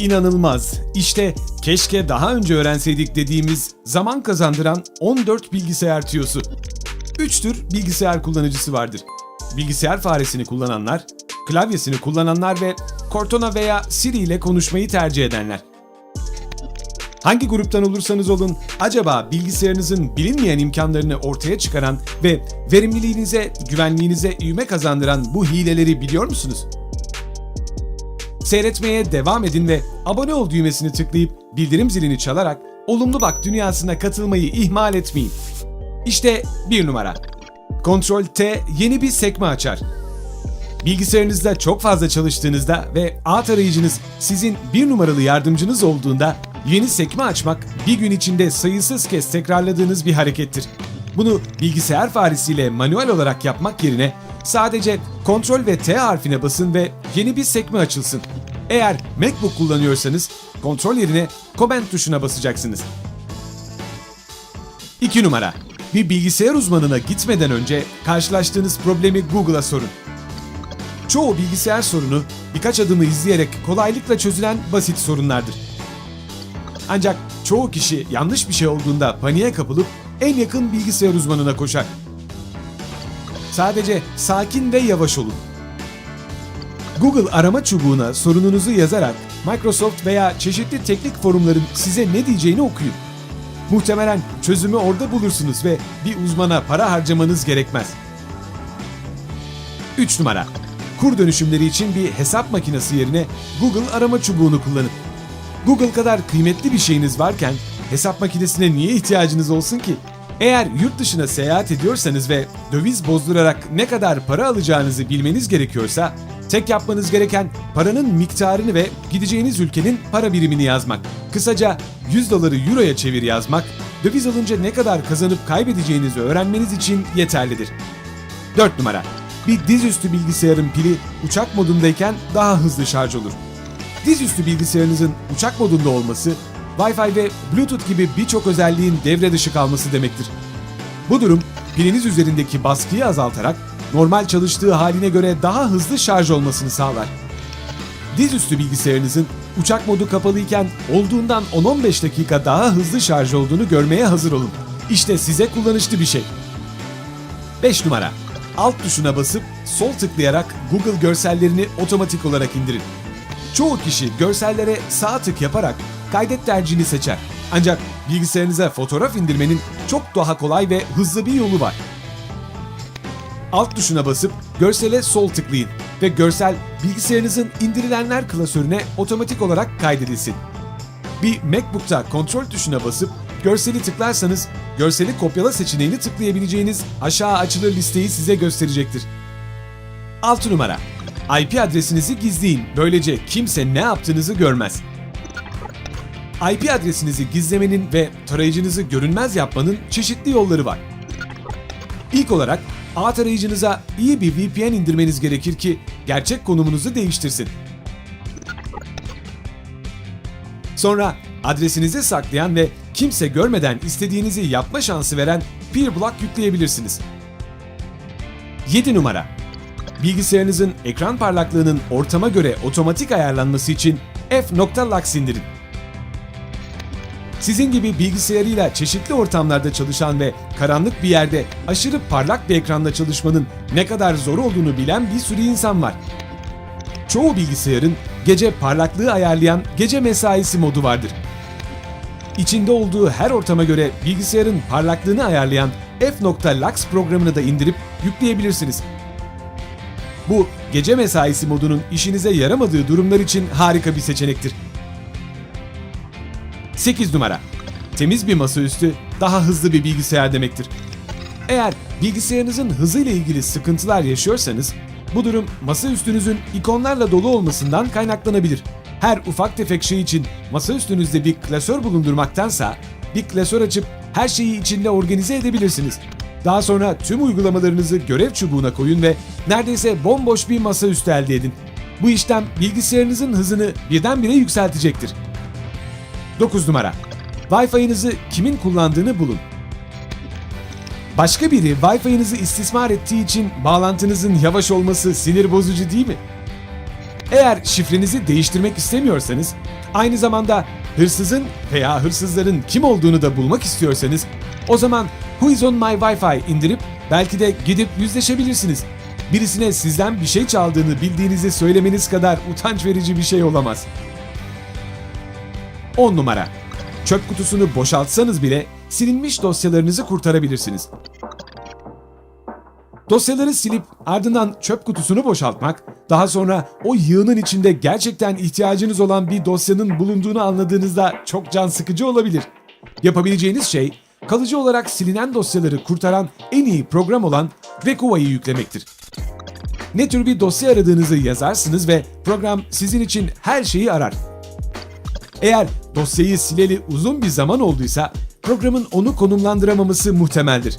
İnanılmaz. İşte keşke daha önce öğrenseydik dediğimiz zaman kazandıran 14 bilgisayar tüyosu. 3 tür bilgisayar kullanıcısı vardır. Bilgisayar faresini kullananlar, klavyesini kullananlar ve Cortana veya Siri ile konuşmayı tercih edenler. Hangi gruptan olursanız olun, acaba bilgisayarınızın bilinmeyen imkanlarını ortaya çıkaran ve verimliliğinize, güvenliğinize ivme kazandıran bu hileleri biliyor musunuz? Seyretmeye devam edin ve abone ol düğmesini tıklayıp bildirim zilini çalarak Olumlu Bak dünyasına katılmayı ihmal etmeyin. İşte bir numara. Ctrl T yeni bir sekme açar. Bilgisayarınızda çok fazla çalıştığınızda ve ağ tarayıcınız sizin bir numaralı yardımcınız olduğunda yeni sekme açmak bir gün içinde sayısız kez tekrarladığınız bir harekettir. Bunu bilgisayar faresiyle manuel olarak yapmak yerine sadece Ctrl ve T harfine basın ve yeni bir sekme açılsın. Eğer MacBook kullanıyorsanız kontrol yerine Command tuşuna basacaksınız. 2 numara. Bir bilgisayar uzmanına gitmeden önce karşılaştığınız problemi Google'a sorun. Çoğu bilgisayar sorunu birkaç adımı izleyerek kolaylıkla çözülen basit sorunlardır. Ancak çoğu kişi yanlış bir şey olduğunda paniğe kapılıp en yakın bilgisayar uzmanına koşar. Sadece sakin ve yavaş olun. Google arama çubuğuna sorununuzu yazarak Microsoft veya çeşitli teknik forumların size ne diyeceğini okuyun. Muhtemelen çözümü orada bulursunuz ve bir uzmana para harcamanız gerekmez. 3 numara. Kur dönüşümleri için bir hesap makinesi yerine Google arama çubuğunu kullanın. Google kadar kıymetli bir şeyiniz varken hesap makinesine niye ihtiyacınız olsun ki? Eğer yurt dışına seyahat ediyorsanız ve döviz bozdurarak ne kadar para alacağınızı bilmeniz gerekiyorsa, tek yapmanız gereken paranın miktarını ve gideceğiniz ülkenin para birimini yazmak. Kısaca 100 doları euroya çevir yazmak, döviz alınca ne kadar kazanıp kaybedeceğinizi öğrenmeniz için yeterlidir. 4 numara. Bir dizüstü bilgisayarın pili uçak modundayken daha hızlı şarj olur. Dizüstü bilgisayarınızın uçak modunda olması, Wi-Fi ve Bluetooth gibi birçok özelliğin devre dışı kalması demektir. Bu durum piliniz üzerindeki baskıyı azaltarak normal çalıştığı haline göre daha hızlı şarj olmasını sağlar. Dizüstü bilgisayarınızın uçak modu kapalıyken olduğundan 10-15 dakika daha hızlı şarj olduğunu görmeye hazır olun. İşte size kullanışlı bir şey. 5 numara. Alt tuşuna basıp sol tıklayarak Google görsellerini otomatik olarak indirin. Çoğu kişi görsellere sağ tık yaparak kaydet tercihini seçer. Ancak bilgisayarınıza fotoğraf indirmenin çok daha kolay ve hızlı bir yolu var. Alt tuşuna basıp görsele sol tıklayın ve görsel bilgisayarınızın indirilenler klasörüne otomatik olarak kaydedilsin. Bir MacBook'ta kontrol tuşuna basıp görseli tıklarsanız görseli kopyala seçeneğini tıklayabileceğiniz aşağı açılır listeyi size gösterecektir. 6 numara. IP adresinizi gizleyin. Böylece kimse ne yaptığınızı görmez. IP adresinizi gizlemenin ve tarayıcınızı görünmez yapmanın çeşitli yolları var. İlk olarak ağ tarayıcınıza iyi bir VPN indirmeniz gerekir ki gerçek konumunuzu değiştirsin. Sonra adresinizi saklayan ve kimse görmeden istediğinizi yapma şansı veren PeerBlock yükleyebilirsiniz. 7 numara. Bilgisayarınızın ekran parlaklığının ortama göre otomatik ayarlanması için f.lux indirin. Sizin gibi bilgisayarıyla çeşitli ortamlarda çalışan ve karanlık bir yerde aşırı parlak bir ekranda çalışmanın ne kadar zor olduğunu bilen bir sürü insan var. Çoğu bilgisayarın gece parlaklığı ayarlayan gece mesaisi modu vardır. İçinde olduğu her ortama göre bilgisayarın parlaklığını ayarlayan f.lux programını da indirip yükleyebilirsiniz. Bu gece mesaisi modunun işinize yaramadığı durumlar için harika bir seçenektir. 8 numara. Temiz bir masaüstü daha hızlı bir bilgisayar demektir. Eğer bilgisayarınızın hızıyla ilgili sıkıntılar yaşıyorsanız bu durum masaüstünüzün ikonlarla dolu olmasından kaynaklanabilir. Her ufak tefek şey için masaüstünüzde bir klasör bulundurmaktansa bir klasör açıp her şeyi içinde organize edebilirsiniz. Daha sonra tüm uygulamalarınızı görev çubuğuna koyun ve neredeyse bomboş bir masaüstü elde edin. Bu işlem bilgisayarınızın hızını birdenbire yükseltecektir. 9 numara. Wi-Fi'nizi kimin kullandığını bulun. Başka biri Wi-Fi'nizi istismar ettiği için bağlantınızın yavaş olması sinir bozucu değil mi? Eğer şifrenizi değiştirmek istemiyorsanız, aynı zamanda hırsızın veya hırsızların kim olduğunu da bulmak istiyorsanız, o zaman Who is on my Wi-Fi indirip belki de gidip yüzleşebilirsiniz. Birisine sizden bir şey çaldığını bildiğinizi söylemeniz kadar utanç verici bir şey olamaz. 10 numara. Çöp kutusunu boşaltsanız bile silinmiş dosyalarınızı kurtarabilirsiniz. Dosyaları silip ardından çöp kutusunu boşaltmak, daha sonra o yığının içinde gerçekten ihtiyacınız olan bir dosyanın bulunduğunu anladığınızda çok can sıkıcı olabilir. Yapabileceğiniz şey, kalıcı olarak silinen dosyaları kurtaran en iyi program olan Rekuva'yı yüklemektir. Ne tür bir dosya aradığınızı yazarsınız ve program sizin için her şeyi arar. Eğer dosyayı sileli uzun bir zaman olduysa programın onu konumlandıramaması muhtemeldir.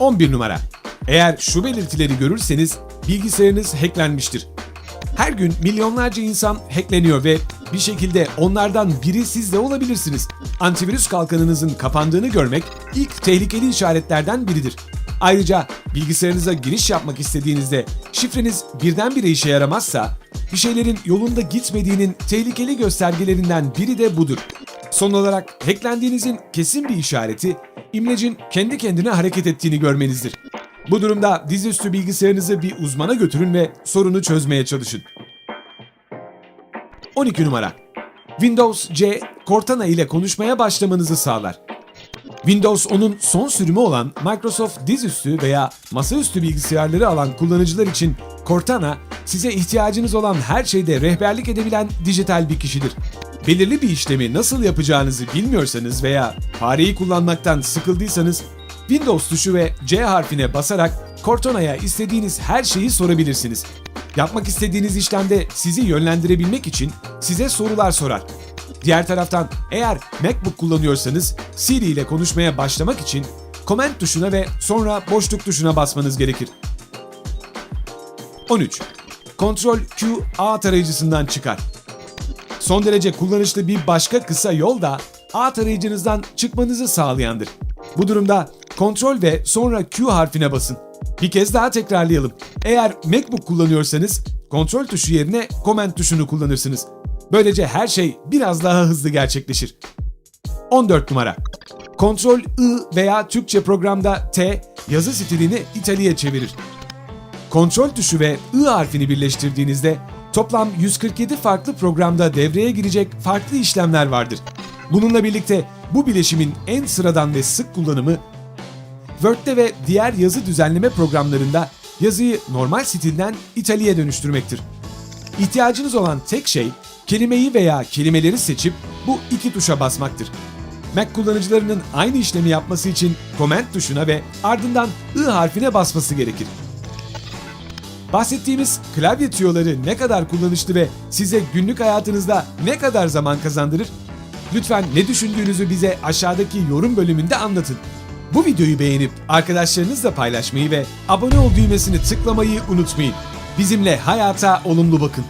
11 numara. Eğer şu belirtileri görürseniz bilgisayarınız hacklenmiştir. Her gün milyonlarca insan hackleniyor ve bir şekilde onlardan biri siz de olabilirsiniz. Antivirüs kalkanınızın kapandığını görmek ilk tehlikeli işaretlerden biridir. Ayrıca bilgisayarınıza giriş yapmak istediğinizde şifreniz birdenbire işe yaramazsa bir şeylerin yolunda gitmediğinin tehlikeli göstergelerinden biri de budur. Son olarak hacklendiğinizin kesin bir işareti imlecin kendi kendine hareket ettiğini görmenizdir. Bu durumda dizüstü bilgisayarınızı bir uzmana götürün ve sorunu çözmeye çalışın. 12 numara. Windows C Cortana ile konuşmaya başlamanızı sağlar. Windows 10'un son sürümü olan Microsoft dizüstü veya masaüstü bilgisayarları alan kullanıcılar için Cortana, size ihtiyacınız olan her şeyde rehberlik edebilen dijital bir kişidir. Belirli bir işlemi nasıl yapacağınızı bilmiyorsanız veya fareyi kullanmaktan sıkıldıysanız, Windows tuşu ve C harfine basarak Cortana'ya istediğiniz her şeyi sorabilirsiniz. Yapmak istediğiniz işlemde sizi yönlendirebilmek için size sorular sorar. Diğer taraftan eğer MacBook kullanıyorsanız Siri ile konuşmaya başlamak için Command tuşuna ve sonra boşluk tuşuna basmanız gerekir. 13. Ctrl Q A tarayıcısından çıkar. Son derece kullanışlı bir başka kısa yol da A tarayıcınızdan çıkmanızı sağlayandır. Bu durumda Ctrl ve sonra Q harfine basın. Bir kez daha tekrarlayalım. Eğer MacBook kullanıyorsanız Ctrl tuşu yerine Command tuşunu kullanırsınız. Böylece her şey biraz daha hızlı gerçekleşir. 14 numara. Ctrl I veya Türkçe programda T yazı stilini İtalya çevirir. Kontrol tuşu ve I harfini birleştirdiğinizde toplam 147 farklı programda devreye girecek farklı işlemler vardır. Bununla birlikte bu bileşimin en sıradan ve sık kullanımı Word'de ve diğer yazı düzenleme programlarında yazıyı normal stilden İtalya dönüştürmektir. İhtiyacınız olan tek şey kelimeyi veya kelimeleri seçip bu iki tuşa basmaktır. Mac kullanıcılarının aynı işlemi yapması için Command tuşuna ve ardından I harfine basması gerekir. Bahsettiğimiz klavye tüyoları ne kadar kullanışlı ve size günlük hayatınızda ne kadar zaman kazandırır? Lütfen ne düşündüğünüzü bize aşağıdaki yorum bölümünde anlatın. Bu videoyu beğenip arkadaşlarınızla paylaşmayı ve abone ol düğmesini tıklamayı unutmayın. Bizimle hayata olumlu bakın.